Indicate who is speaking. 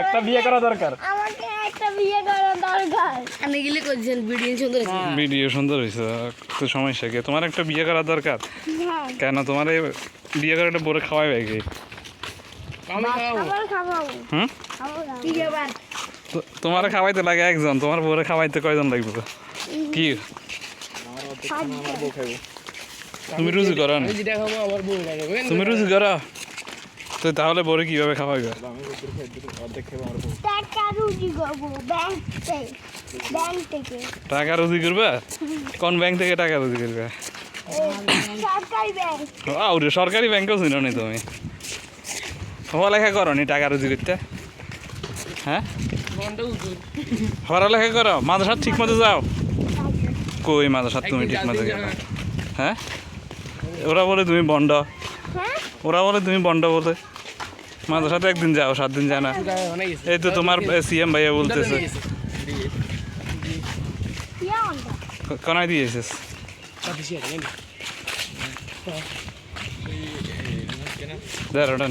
Speaker 1: একটা বিয়ে করা দরকার।
Speaker 2: আমাকে একটা বিয়ে করা দরকার।
Speaker 3: আপনি গেলে করছেন ভিডিও সুন্দর আছে
Speaker 4: ভিডিও সুন্দর হয়েছে তো সমস্যা কি তোমার একটা বিয়ে করা দরকার?
Speaker 2: হ্যাঁ।
Speaker 4: কেন? তোমার বিয়ে করে একটা বড় খাওয়াই ব্যাগে
Speaker 1: আমি খাব
Speaker 2: আবার খাব
Speaker 4: হুম?
Speaker 2: খাব
Speaker 3: কি
Speaker 4: তোমার খাওয়াইতে লাগে একজন তোমার বউরে খাওয়াইতে কয়জন লাগবে? কি?
Speaker 1: আমার বউ খাব
Speaker 4: তুমি রুজি করো না।
Speaker 1: যেটা খাব আমার বউ খাবে
Speaker 4: তুমি রুজি করো। তো তাহলে বউরে কীভাবে
Speaker 1: আমার বউ।
Speaker 2: টাকা রুজি করব ব্যাংক থেকে ব্যাংক থেকে।
Speaker 4: টাকা রুজি করবে? কোন ব্যাংক থেকে টাকা রুজি করবে?
Speaker 2: এই সরকারি ব্যাংক
Speaker 4: আউরে সরকারি ব্যাংকেও চিনো নি তুমি? পড়ালেখা করো নি টাকা রুজি করতে? হ্যাঁ? পড়ালেখা করো? মাদ্রাসা ঠিক মতো যাও? কই মাদ্রাসা তুমি ঠিক মতো গেলে হ্যাঁ? ওরা বলে তুমি বন্ড।
Speaker 2: হ্যাঁ?
Speaker 4: ওরা বলে তুমি বন্ড বলে মাদ্রাসাতে একদিন যাও সাত দিন যায় না। এই তো তোমার সিএম ভাইয়া বলতেছে।
Speaker 2: কি অন্ধ
Speaker 4: দিয়েছিস দেড় ওটা